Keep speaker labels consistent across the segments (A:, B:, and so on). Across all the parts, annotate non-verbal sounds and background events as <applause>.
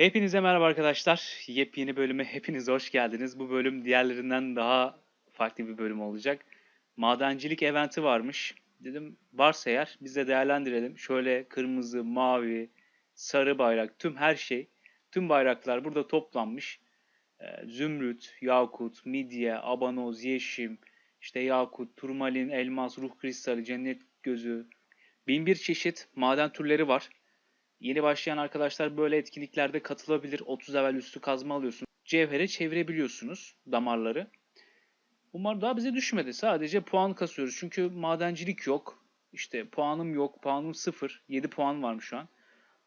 A: Hepinize merhaba arkadaşlar. Yepyeni bölüme hepiniz hoş geldiniz. Bu bölüm diğerlerinden daha farklı bir bölüm olacak. Madencilik eventi varmış. Dedim varsa eğer biz de değerlendirelim. Şöyle kırmızı, mavi, sarı bayrak, tüm her şey, tüm bayraklar burada toplanmış. Ee, Zümrüt, yakut, midye, abanoz, yeşim, işte yakut, turmalin, elmas, ruh kristali, cennet gözü. Bin bir çeşit maden türleri var. Yeni başlayan arkadaşlar böyle etkinliklerde katılabilir. 30 level üstü kazma alıyorsunuz. Cevhere çevirebiliyorsunuz damarları. Bunlar daha bize düşmedi. Sadece puan kasıyoruz. Çünkü madencilik yok. İşte puanım yok. Puanım 0. 7 puan varmış şu an.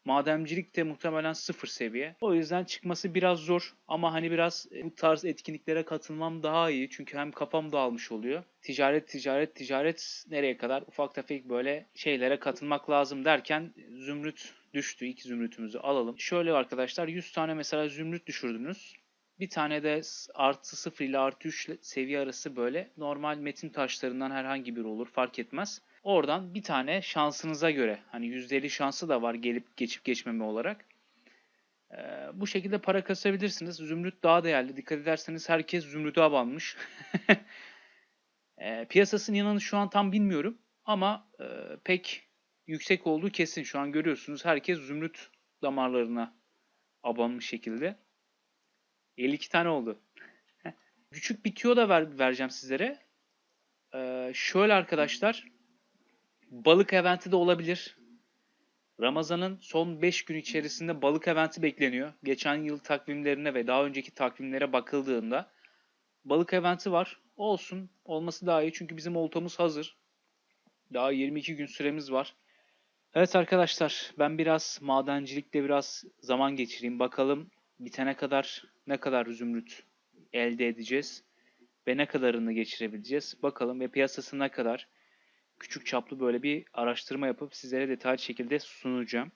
A: Madencilik de muhtemelen 0 seviye. O yüzden çıkması biraz zor. Ama hani biraz e, bu tarz etkinliklere katılmam daha iyi. Çünkü hem kafam dağılmış oluyor. Ticaret, ticaret, ticaret nereye kadar ufak tefek böyle şeylere katılmak lazım derken zümrüt düştü. İlk zümrütümüzü alalım. Şöyle arkadaşlar 100 tane mesela zümrüt düşürdünüz. Bir tane de artı 0 ile artı 3 seviye arası böyle normal metin taşlarından herhangi biri olur fark etmez. Oradan bir tane şansınıza göre hani %50 şansı da var gelip geçip geçmeme olarak. Ee, bu şekilde para kasabilirsiniz. Zümrüt daha değerli. Dikkat ederseniz herkes zümrüte abanmış. <laughs> Ee, piyasasının inanın şu an tam bilmiyorum ama e, pek yüksek olduğu kesin. Şu an görüyorsunuz herkes zümrüt damarlarına abanmış şekilde. 52 tane oldu. <laughs> Küçük bir tüyo da ver, vereceğim sizlere. Ee, şöyle arkadaşlar. Balık eventi de olabilir. Ramazan'ın son 5 gün içerisinde balık eventi bekleniyor. Geçen yıl takvimlerine ve daha önceki takvimlere bakıldığında balık eventi var. Olsun. Olması daha iyi çünkü bizim oltamız hazır. Daha 22 gün süremiz var. Evet arkadaşlar ben biraz madencilikte biraz zaman geçireyim. Bakalım bitene kadar ne kadar zümrüt elde edeceğiz ve ne kadarını geçirebileceğiz. Bakalım ve piyasası ne kadar küçük çaplı böyle bir araştırma yapıp sizlere detaylı şekilde sunacağım.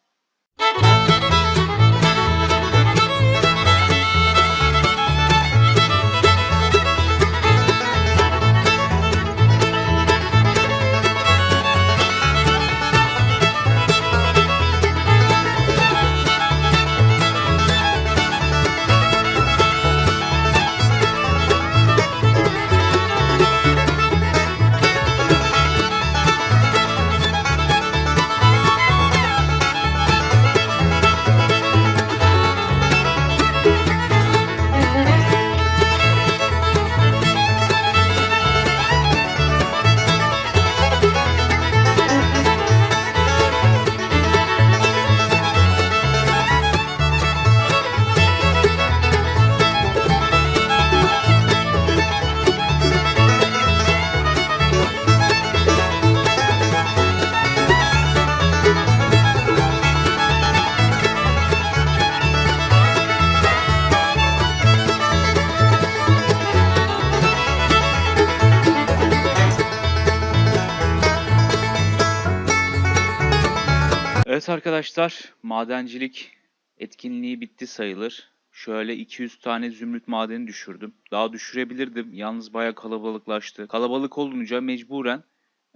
A: Evet arkadaşlar, madencilik etkinliği bitti sayılır. Şöyle 200 tane zümrüt madeni düşürdüm. Daha düşürebilirdim. Yalnız baya kalabalıklaştı. Kalabalık olunca mecburen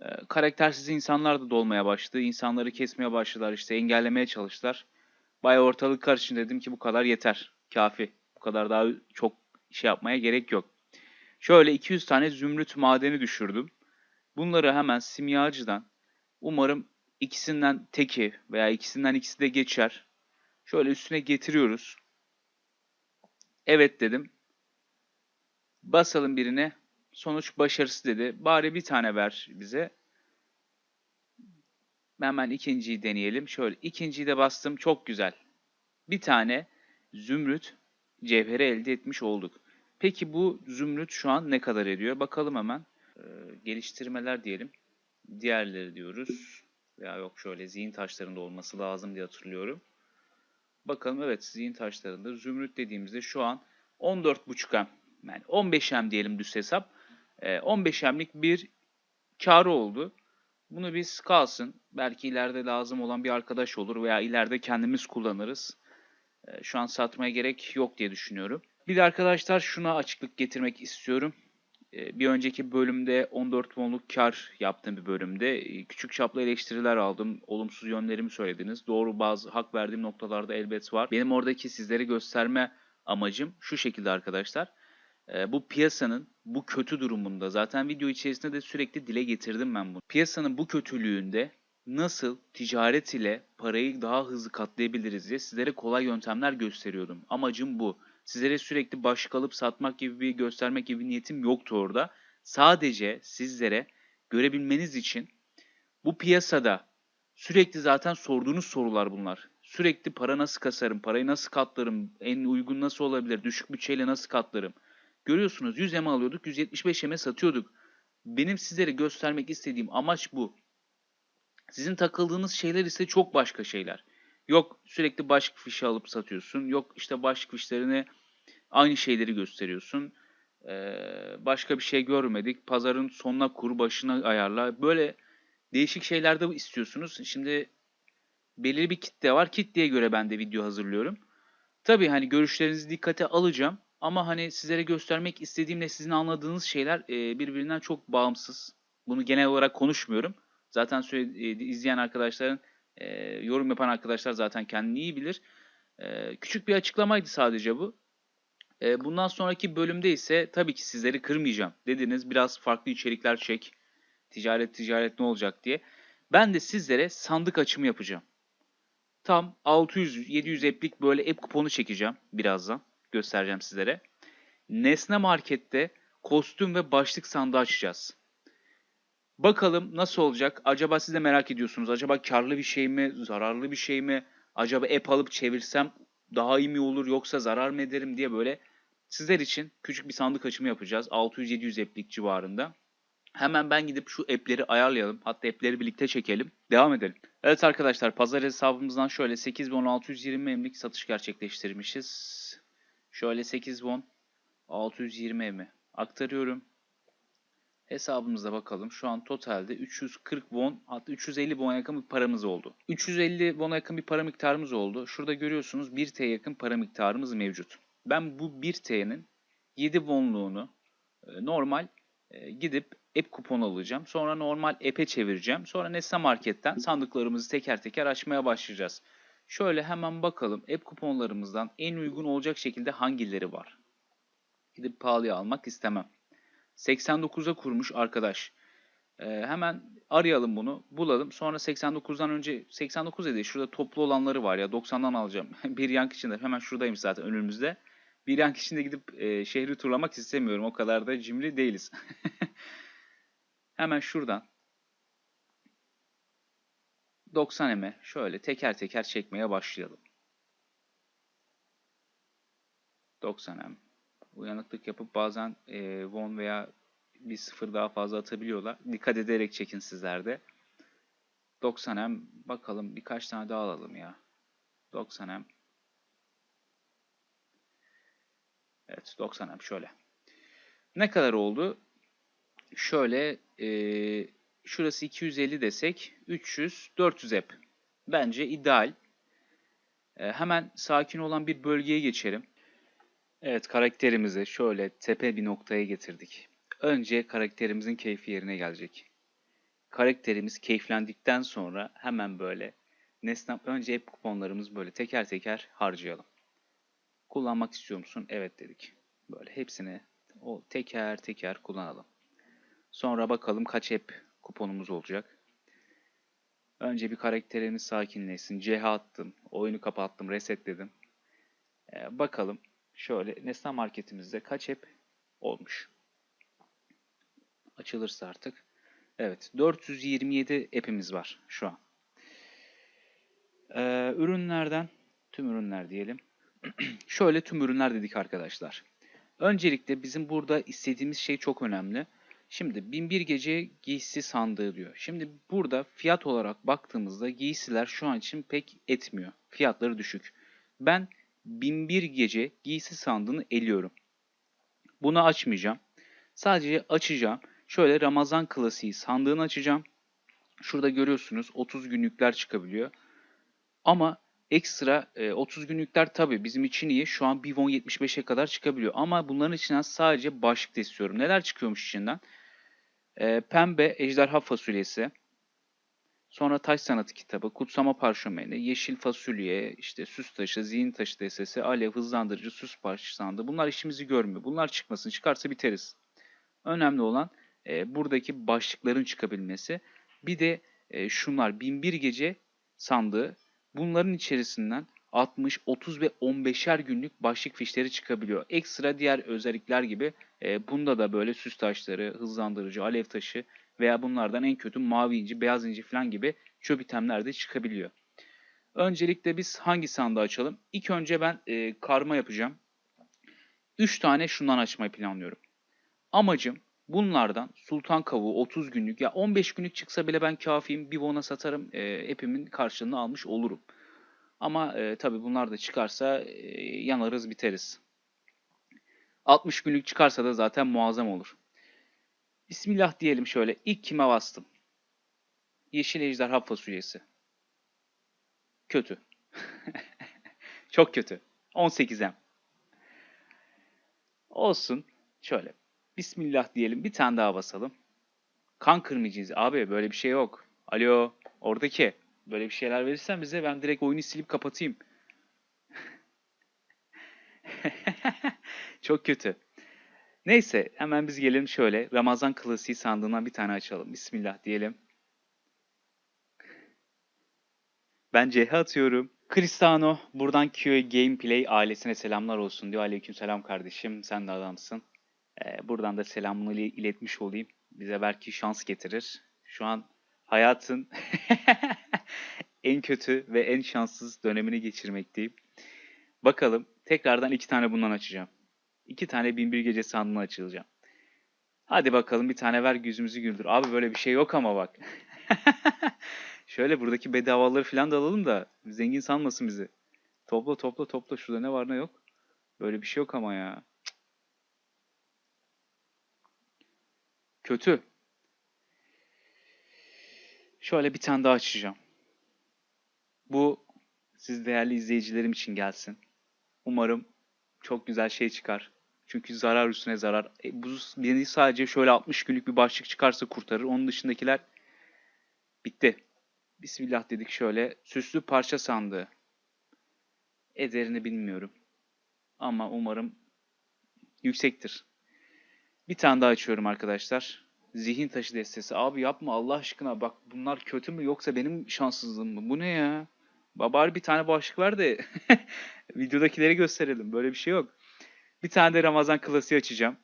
A: e, karaktersiz insanlar da dolmaya başladı. İnsanları kesmeye başladılar. işte engellemeye çalıştılar. Baya ortalık karışın dedim ki bu kadar yeter. Kafi. Bu kadar daha çok şey yapmaya gerek yok. Şöyle 200 tane zümrüt madeni düşürdüm. Bunları hemen simyacıdan umarım ikisinden teki veya ikisinden ikisi de geçer. Şöyle üstüne getiriyoruz. Evet dedim. Basalım birine. Sonuç başarısı dedi. Bari bir tane ver bize. Hemen ikinciyi deneyelim. Şöyle ikinciyi de bastım. Çok güzel. Bir tane zümrüt cevheri elde etmiş olduk. Peki bu zümrüt şu an ne kadar ediyor? Bakalım hemen. Ee, geliştirmeler diyelim. Diğerleri diyoruz. Veya yok şöyle zihin taşlarında olması lazım diye hatırlıyorum. Bakalım evet zihin taşlarında zümrüt dediğimizde şu an 14.5M yani 15M diyelim düz hesap. Ee, 15M'lik bir karı oldu. Bunu biz kalsın. Belki ileride lazım olan bir arkadaş olur veya ileride kendimiz kullanırız. Ee, şu an satmaya gerek yok diye düşünüyorum. Bir de arkadaşlar şuna açıklık getirmek istiyorum. Ee, Bir önceki bölümde 14 wonluk kar yaptığım bir bölümde e, küçük çaplı eleştiriler aldım. Olumsuz yönlerimi söylediniz. Doğru bazı hak verdiğim noktalarda elbet var. Benim oradaki sizlere gösterme amacım şu şekilde arkadaşlar. Ee, Bu piyasanın bu kötü durumunda zaten video içerisinde de sürekli dile getirdim ben bunu. Piyasanın bu kötülüğünde nasıl ticaret ile parayı daha hızlı katlayabiliriz diye sizlere kolay yöntemler gösteriyorum. Amacım bu. Sizlere sürekli baş kalıp satmak gibi bir göstermek gibi bir niyetim yoktu orada. Sadece sizlere görebilmeniz için bu piyasada sürekli zaten sorduğunuz sorular bunlar. Sürekli para nasıl kasarım, parayı nasıl katlarım, en uygun nasıl olabilir, düşük bütçeyle nasıl katlarım. Görüyorsunuz 100 eme alıyorduk, 175 eme satıyorduk. Benim sizlere göstermek istediğim amaç bu. Sizin takıldığınız şeyler ise çok başka şeyler. Yok sürekli başlık fişi alıp satıyorsun. Yok işte başlık fişlerini aynı şeyleri gösteriyorsun. Ee, başka bir şey görmedik. Pazarın sonuna kur, başına ayarla. Böyle değişik şeyler de istiyorsunuz. Şimdi belirli bir kitle var. Kitleye göre ben de video hazırlıyorum. Tabii hani görüşlerinizi dikkate alacağım. Ama hani sizlere göstermek istediğimle sizin anladığınız şeyler e, birbirinden çok bağımsız. Bunu genel olarak konuşmuyorum. Zaten e, izleyen arkadaşların, e, yorum yapan arkadaşlar zaten kendini iyi bilir. E, küçük bir açıklamaydı sadece bu. E, bundan sonraki bölümde ise tabii ki sizleri kırmayacağım. Dediniz biraz farklı içerikler çek. Ticaret ticaret ne olacak diye. Ben de sizlere sandık açımı yapacağım. Tam 600-700 app'lik böyle app kuponu çekeceğim birazdan. Göstereceğim sizlere. Nesne Market'te kostüm ve başlık sandığı açacağız. Bakalım nasıl olacak? Acaba siz de merak ediyorsunuz. Acaba karlı bir şey mi? Zararlı bir şey mi? Acaba app alıp çevirsem daha iyi mi olur yoksa zarar mı ederim diye böyle sizler için küçük bir sandık açımı yapacağız. 600-700 app'lik civarında. Hemen ben gidip şu app'leri ayarlayalım. Hatta app'leri birlikte çekelim. Devam edelim. Evet arkadaşlar pazar hesabımızdan şöyle 8620 emlik satış gerçekleştirmişiz. Şöyle 8 won 620 emi aktarıyorum. Hesabımıza bakalım. Şu an totalde 340 won hatta 350 won yakın bir paramız oldu. 350 won'a yakın bir para miktarımız oldu. Şurada görüyorsunuz 1 T yakın para miktarımız mevcut. Ben bu 1 T'nin 7 wonluğunu e, normal e, gidip app kuponu alacağım. Sonra normal app'e çevireceğim. Sonra Nesne Market'ten sandıklarımızı teker teker açmaya başlayacağız. Şöyle hemen bakalım app kuponlarımızdan en uygun olacak şekilde hangileri var. Gidip pahalıya almak istemem. 89'a kurmuş arkadaş. Ee, hemen arayalım bunu, bulalım. Sonra 89'dan önce 89 dedi. Şurada toplu olanları var ya 90'dan alacağım. <laughs> bir yank içinde hemen şuradayım zaten önümüzde. Bir yank içinde gidip e, şehri turlamak istemiyorum. O kadar da cimri değiliz. <laughs> hemen şuradan 90 eme şöyle teker teker çekmeye başlayalım. 90 em. Uyanıklık yapıp bazen e, won veya bir sıfır daha fazla atabiliyorlar. Dikkat ederek çekin sizler de. 90 em bakalım birkaç tane daha alalım ya. 90 em. Evet 90 em şöyle. Ne kadar oldu? Şöyle e, şurası 250 desek 300 400 ep. Bence ideal. E, hemen sakin olan bir bölgeye geçelim. Evet karakterimizi şöyle tepe bir noktaya getirdik. Önce karakterimizin keyfi yerine gelecek. Karakterimiz keyiflendikten sonra hemen böyle nesne önce hep kuponlarımız böyle teker teker harcayalım. Kullanmak istiyor musun? Evet dedik. Böyle hepsini o teker teker kullanalım. Sonra bakalım kaç hep kuponumuz olacak. Önce bir karakterimiz sakinleşsin. CH attım. Oyunu kapattım. Resetledim. Ee, bakalım. Şöyle nesne marketimizde kaç hep olmuş. Açılırsa artık. Evet 427 app'imiz var şu an. Ee, ürünlerden tüm ürünler diyelim. <clears throat> Şöyle tüm ürünler dedik arkadaşlar. Öncelikle bizim burada istediğimiz şey çok önemli. Şimdi 1001 gece giysi sandığı diyor. Şimdi burada fiyat olarak baktığımızda giysiler şu an için pek etmiyor. Fiyatları düşük. Ben 1001 gece giysi sandığını eliyorum. Bunu açmayacağım. Sadece açacağım. Şöyle Ramazan klasiği sandığını açacağım. Şurada görüyorsunuz 30 günlükler çıkabiliyor. Ama Ekstra e, 30 günlükler tabii bizim için iyi. Şu an Bivon 75'e kadar çıkabiliyor. Ama bunların içinden sadece başlık da istiyorum. Neler çıkıyormuş içinden? E, pembe ejderha fasulyesi. Sonra taş sanatı kitabı, kutsama parşömeni, yeşil fasulye, işte süs taşı, zihin taşı destesi, alev, hızlandırıcı, süs parçası sandığı. Bunlar işimizi görmüyor. Bunlar çıkmasın. Çıkarsa biteriz. Önemli olan e, buradaki başlıkların çıkabilmesi. Bir de e, şunlar 1001 gece sandığı. Bunların içerisinden 60, 30 ve 15'er günlük başlık fişleri çıkabiliyor. Ekstra diğer özellikler gibi e, bunda da böyle süs taşları, hızlandırıcı, alev taşı veya bunlardan en kötü mavi inci, beyaz inci falan gibi çöp itemler de çıkabiliyor. Öncelikle biz hangi sandığı açalım? İlk önce ben e, karma yapacağım. 3 tane şundan açmayı planlıyorum. Amacım bunlardan sultan kavuğu 30 günlük ya 15 günlük çıksa bile ben kafiyim. Bir bona satarım. E, epimin karşılığını almış olurum. Ama e, tabi bunlar da çıkarsa e, yanarız biteriz. 60 günlük çıkarsa da zaten muazzam olur. Bismillah diyelim şöyle. İlk kime bastım? Yeşil ejderha fasulyesi. Kötü. <laughs> Çok kötü. 18'em. Olsun. Şöyle. Bismillah diyelim. Bir tane daha basalım. Kan kırmayacağız. Abi böyle bir şey yok. Alo. Oradaki. Böyle bir şeyler verirsen bize ben direkt oyunu silip kapatayım. <laughs> Çok kötü. Neyse hemen biz gelelim şöyle. Ramazan klasiği sandığından bir tane açalım. Bismillah diyelim. Ben CH atıyorum. Cristano buradan QA Gameplay ailesine selamlar olsun diyor. Aleyküm selam kardeşim. Sen de adamsın. Ee, buradan da selamını iletmiş olayım. Bize belki şans getirir. Şu an hayatın <laughs> en kötü ve en şanssız dönemini geçirmekteyim. Bakalım. Tekrardan iki tane bundan açacağım. İki tane bin bir gece sandığını açılacağım. Hadi bakalım bir tane ver yüzümüzü güldür. Abi böyle bir şey yok ama bak. <laughs> Şöyle buradaki bedavaları falan da alalım da zengin sanmasın bizi. Topla topla topla. Şurada ne var ne yok. Böyle bir şey yok ama ya. Kötü. Şöyle bir tane daha açacağım. Bu siz değerli izleyicilerim için gelsin. Umarım çok güzel şey çıkar. Çünkü zarar üstüne zarar. E, bu beni sadece şöyle 60 günlük bir başlık çıkarsa kurtarır. Onun dışındakiler bitti. Bismillah dedik şöyle. Süslü parça sandığı. Ederini bilmiyorum. Ama umarım yüksektir. Bir tane daha açıyorum arkadaşlar. Zihin taşı destesi. Abi yapma Allah aşkına. Bak bunlar kötü mü yoksa benim şanssızlığım mı? Bu ne ya? Bari bir tane başlık ver de <laughs> videodakileri gösterelim. Böyle bir şey yok. Bir tane de Ramazan klasiği açacağım.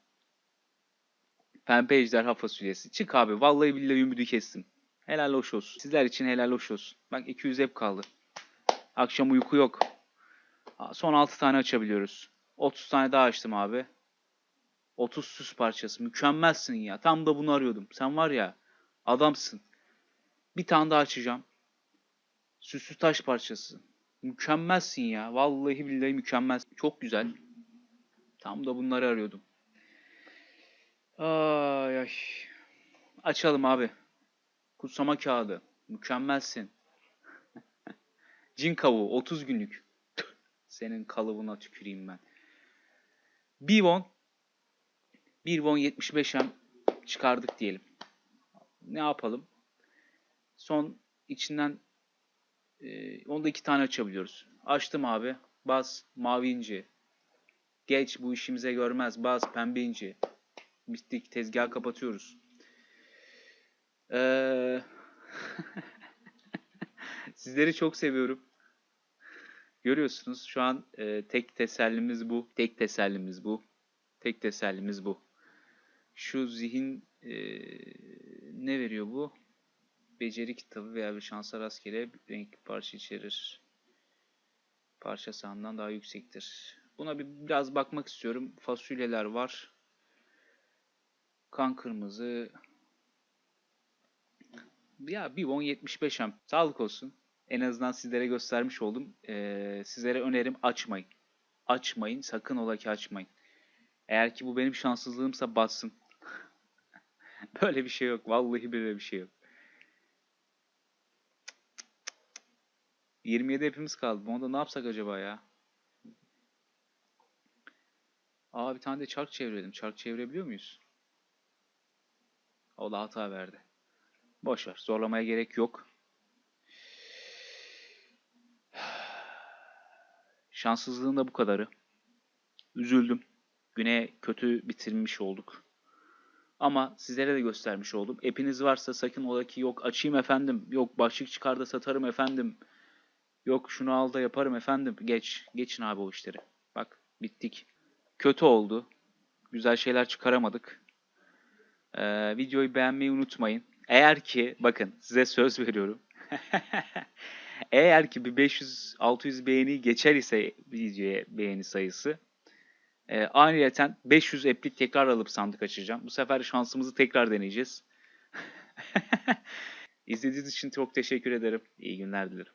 A: Pembe ejderha fasulyesi. Çık abi. Vallahi billahi ümidi kestim. Helal hoş olsun. Sizler için helal hoş olsun. Bak 200 hep kaldı. Akşam uyku yok. Son 6 tane açabiliyoruz. 30 tane daha açtım abi. 30 süs parçası. Mükemmelsin ya. Tam da bunu arıyordum. Sen var ya adamsın. Bir tane daha açacağım. Süslü taş parçası. Mükemmelsin ya. Vallahi billahi mükemmel. Çok güzel. Tam da bunları arıyordum. Ay ay. Açalım abi. Kutsama kağıdı. Mükemmelsin. <laughs> Cin kavuğu 30 günlük. <laughs> Senin kalıbına tüküreyim ben. Bivon. Bivon 75'em çıkardık diyelim. Ne yapalım? Son içinden e, onda iki tane açabiliyoruz. Açtım abi. Bas mavi inci. Geç bu işimize görmez. Bas pembe inci. Bittik. Tezgahı kapatıyoruz. Ee... <laughs> Sizleri çok seviyorum. Görüyorsunuz şu an e, tek tesellimiz bu. Tek tesellimiz bu. Tek tesellimiz bu. Şu zihin e, ne veriyor bu? Beceri kitabı veya bir şansa rastgele renk parça içerir. Parça sandığından daha yüksektir. Buna bir biraz bakmak istiyorum. Fasulyeler var. Kan kırmızı. Ya 10 75 am. Sağlık olsun. En azından sizlere göstermiş oldum. Ee, sizlere önerim açmayın. Açmayın. Sakın ola ki açmayın. Eğer ki bu benim şanssızlığımsa bassın. <laughs> böyle bir şey yok. Vallahi böyle bir şey yok. 27 hepimiz kaldı. Onda ne yapsak acaba ya? Aa bir tane de çark çevirelim. Çark çevirebiliyor muyuz? O da hata verdi. Boş ver. Zorlamaya gerek yok. Şanssızlığın da bu kadarı. Üzüldüm. Güne kötü bitirmiş olduk. Ama sizlere de göstermiş oldum. Epiniz varsa sakın ola ki yok açayım efendim. Yok başlık çıkar da satarım efendim. Yok şunu al da yaparım efendim. Geç. Geçin abi o işleri. Bak bittik. Kötü oldu. Güzel şeyler çıkaramadık. Ee, videoyu beğenmeyi unutmayın. Eğer ki bakın size söz veriyorum. <laughs> Eğer ki bir 500-600 beğeni geçer ise videoya beğeni sayısı e, ayrıyeten 500 eplik tekrar alıp sandık açacağım. Bu sefer şansımızı tekrar deneyeceğiz. <laughs> İzlediğiniz için çok teşekkür ederim. İyi günler dilerim.